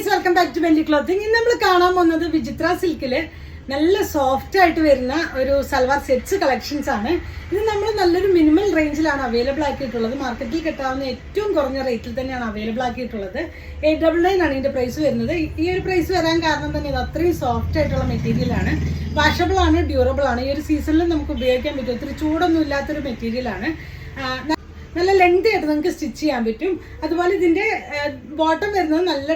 Guys welcome back to belly clothing ഇന്ന് നമ്മൾ കാണാൻ പോകുന്നത് വിചിത്ര സിൽക്കിൽ നല്ല സോഫ്റ്റ് ആയിട്ട് വരുന്ന ഒരു സൽവാർ സെറ്റ്സ് കളക്ഷൻസ് ആണ്. ഇത് നമ്മൾ നല്ലൊരു മിനിമൽ റേഞ്ചിലാണ് അവൈലബിൾ ആക്കിയിട്ടുള്ളത്. മാർക്കറ്റിൽ കിട്ടാവുന്ന ഏറ്റവും കുറഞ്ഞ റേറ്റിൽ തന്നെയാണ് അവൈലബിൾ ആക്കിയിട്ടുള്ളത്. എയ്റ്റ് ഡബിൾ നയൻ ആണ് ഇതിന്റെ പ്രൈസ് വരുന്നത്. ഈ ഒരു പ്രൈസ് വരാൻ കാരണം തന്നെ ഇത് അത്രയും സോഫ്റ്റ് ആയിട്ടുള്ള മെറ്റീരിയലാണ് വാഷബിൾ ആണ് ഡ്യൂറബിൾ ആണ്. ഈ ഒരു സീസണിൽ നമുക്ക് ഉപയോഗിക്കാൻ പറ്റും ഒത്തിരി ചൂടൊന്നും ഇല്ലാത്തൊരു നല്ല ലെങ്ത് ആയിട്ട് നിങ്ങൾക്ക് സ്റ്റിച്ച് ചെയ്യാൻ പറ്റും. അതുപോലെ ഇതിന്റെ ബോട്ടം വരുന്നത് നല്ല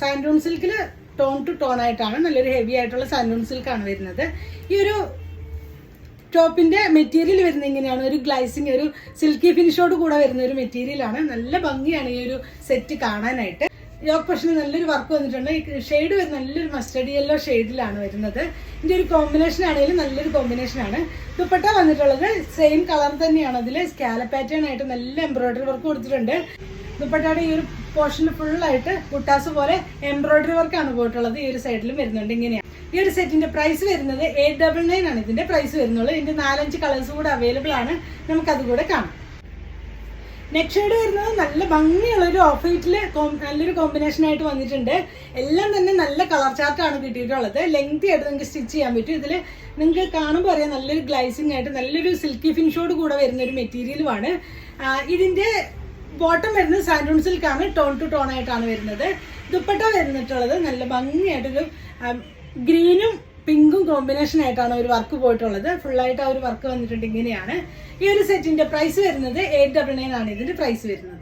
സാൻഡൂൺ സിൽക്കിൽ ടോൺ ടു ടോൺ ആയിട്ടാണ്. നല്ലൊരു ഹെവി ആയിട്ടുള്ള സാൻഡൂൺ സിൽക്കാണ് വരുന്നത്. ഈ ഒരു ടോപ്പിന്റെ മെറ്റീരിയൽ വരുന്നത് ഇങ്ങനെയാണ്. ഒരു ഗ്ലൈസിങ് ഒരു സിൽക്കി ഫിനിഷോട് കൂടെ വരുന്ന ഒരു മെറ്റീരിയലാണ് നല്ല ഭംഗിയാണ് ഈ ഒരു സെറ്റ് കാണാനായിട്ട്. യോക്ക് പക്ഷേ നല്ലൊരു വർക്ക് വന്നിട്ടുണ്ട്. ഷെയ്ഡ് നല്ലൊരു മസ്റ്റഡി യെല്ലോ ഷെയ്ഡിലാണ് വരുന്നത്. ഇതിന്റെ ഒരു കോമ്പിനേഷൻ ആണെങ്കിലും നല്ലൊരു കോമ്പിനേഷൻ ആണ്. ദുപ്പട്ട വന്നിട്ടുള്ളത് സെയിം കളർ തന്നെയാണ്. അതിൽ സ്കാല പാറ്റേൺ ആയിട്ട് നല്ല എംബ്രോയിഡറി വർക്ക് കൊടുത്തിട്ടുണ്ട്. ദുപ്പട്ടയുടെ ഈ ഒരു പോർഷൻ ഫുള്ളായിട്ട് കുട്ടാസ് പോലെ എംബ്രോയിഡറി വർക്കാണ് പോയിട്ടുള്ളത്. ഈ ഒരു സൈഡിലും വരുന്നുണ്ട് ഇങ്ങനെയാണ് ഈ ഒരു സെറ്റിന്റെ പ്രൈസ് വരുന്നത് എയ്റ്റ് ഡബിൾ നയൻ ആണ്. ഇതിന്റെ പ്രൈസ് വരുന്നുള്ളൂ. ഇതിന്റെ നാലഞ്ച് കളേഴ്സ് കൂടെ അവൈലബിൾ ആണ്. നമുക്കത് കൂടെ കാണാം. ഷെയ്ഡ് വരുന്നത് നല്ല ഭംഗിയുള്ള ഒരു ഓഫ് വൈറ്റിൽ നല്ലൊരു കോമ്പിനേഷൻ ആയിട്ട് വന്നിട്ടുണ്ട്. എല്ലാം തന്നെ നല്ല കളർ ചാർട്ടാണ് കിട്ടിയിട്ടുള്ളത്. ലെങ്തി ആയിട്ട് നിങ്ങൾക്ക് സ്റ്റിച്ച് ചെയ്യാൻ പറ്റും. ഇതിൽ നിങ്ങൾക്ക് കാണുമ്പോൾ അറിയാം നല്ലൊരു ഗ്ലൈസിങ് ആയിട്ട് നല്ലൊരു സിൽക്കി ഫിനിഷോട് കൂടെ വരുന്ന ഒരു മെറ്റീരിയലുമാണ് ഇതിന്റെ ബോട്ടം വരുന്നത് സാൻഡൂൺ സിൽക്കാണ് ടോൺ ടു ടോൺ ആയിട്ടാണ് വരുന്നത്. ദുപ്പട്ട വരുന്നിട്ടുള്ളത്. നല്ല ഭംഗിയായിട്ടൊരു ഗ്രീനും പിങ്കും കോമ്പിനേഷൻ ആയിട്ടാണ് ഒരു വർക്ക് പോയിട്ടുള്ളത്. ഫുള്ളായിട്ട് ആ ഒരു വർക്ക് വന്നിട്ടുണ്ട് ഇങ്ങനെയാണ്. ഈ ഒരു സെറ്റിന്റെ പ്രൈസ് വരുന്നത് എയ്റ്റ് ഡബിൾ നയൻ ആണ്. ഇതിന്റെ പ്രൈസ് വരുന്നത്.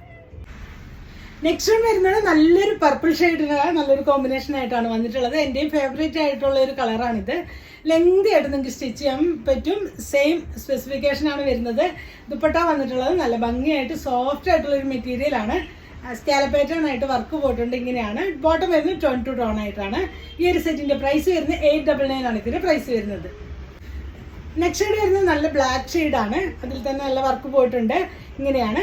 നെക്സ്റ്റ് വൺ വരുന്നത് നല്ലൊരു പർപ്പിൾ ഷെയ്ഡിലുള്ള നല്ലൊരു കോമ്പിനേഷൻ ആയിട്ടാണ് വന്നിട്ടുള്ളത്. എന്റെയും ഫേവറേറ്റ് ആയിട്ടുള്ള ഒരു കളറാണിത് ലെങ്തി ആയിട്ട് നിങ്ങൾക്ക് സ്റ്റിച്ച് ചെയ്യാൻ പറ്റും. സെയിം സ്പെസിഫിക്കേഷൻ ആണ് വരുന്നത്. ദുപ്പട്ട വന്നിട്ടുള്ളത് നല്ല ഭംഗിയായിട്ട് സോഫ്റ്റ് ആയിട്ടുള്ള ഒരു മെറ്റീരിയൽ ആണ്. സ്കാലപ്പേറ്റേൺ ആയിട്ട് വർക്ക് പോയിട്ടുണ്ട് ഇങ്ങനെയാണ്. ബോട്ടം വരുന്നത് ട്വന്റി ടു ടോൺ ആയിട്ടാണ്. ഈ ഒരു സെറ്റിന്റെ പ്രൈസ് വരുന്നത് എയ്റ്റ് ഡബിൾ നയൻ ആണ് ഇതിന്റെ പ്രൈസ് വരുന്നത്. നെക്സ്റ്റ് ഷെയ്ഡ് വരുന്നത് നല്ല ബ്ലാക്ക് ആണ്. അതിൽ തന്നെ നല്ല വർക്ക് പോയിട്ടുണ്ട്. ഇങ്ങനെയാണ്.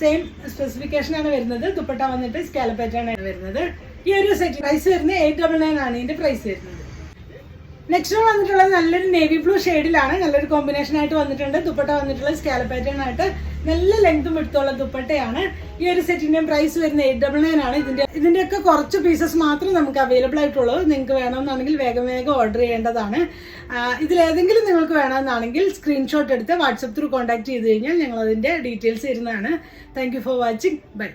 സെയിം സ്പെസിഫിക്കേഷൻ ആണ് വരുന്നത്. ദുപ്പട്ട വന്നിട്ട് സ്കാലപ്പേറ്റാണ് വരുന്നത്. ഈ ഒരു സെറ്റ് പ്രൈസ് വരുന്നത് എയ്റ്റ് ഡബിൾ നയൻ ആണ്. ഇതിന്റെ പ്രൈസ് വരുന്നത്. നെക്സ്റ്റ് വന്നിട്ടുള്ളത് നല്ലൊരു നേവി ബ്ലൂ ഷെയ്ഡിലാണ് നല്ലൊരു കോമ്പിനേഷൻ ആയിട്ട് വന്നിട്ടുണ്ട്. ദുപ്പട്ട വന്നിട്ടുള്ളത് സ്കാലപ്പേറ്റേൺ ആയിട്ട് നല്ല ലെങ്തും എടുത്തുള്ള ദുപ്പട്ടയാണ്. ഈ ഒരു സെറ്റിന്റെയും പ്രൈസ് വരുന്ന എയ്റ്റ് ഡബിൾ നയൻ ആണ്. ഇതിന്റെ ഇതിന്റെയൊക്കെ കുറച്ച് പീസസ് മാത്രം നമുക്ക് അവൈലബിൾ ആയിട്ടുള്ളൂ. നിങ്ങൾക്ക് വേണമെന്നാണെങ്കിൽ വേഗം വേഗം ഓർഡർ ചെയ്യേണ്ടതാണ്. ഇതിലേതെങ്കിലും നിങ്ങൾക്ക് വേണമെന്നാണെങ്കിൽ സ്ക്രീൻഷോട്ട് എടുത്ത് വാട്സപ്പ് ത്രൂ കോൺടാക്ട് ചെയ്ത് കഴിഞ്ഞാൽ ഞങ്ങൾ അതിന്റെ ഡീറ്റെയിൽസ് തരുന്നതാണ് താങ്ക് ഫോർ വാച്ചിങ് ബൈ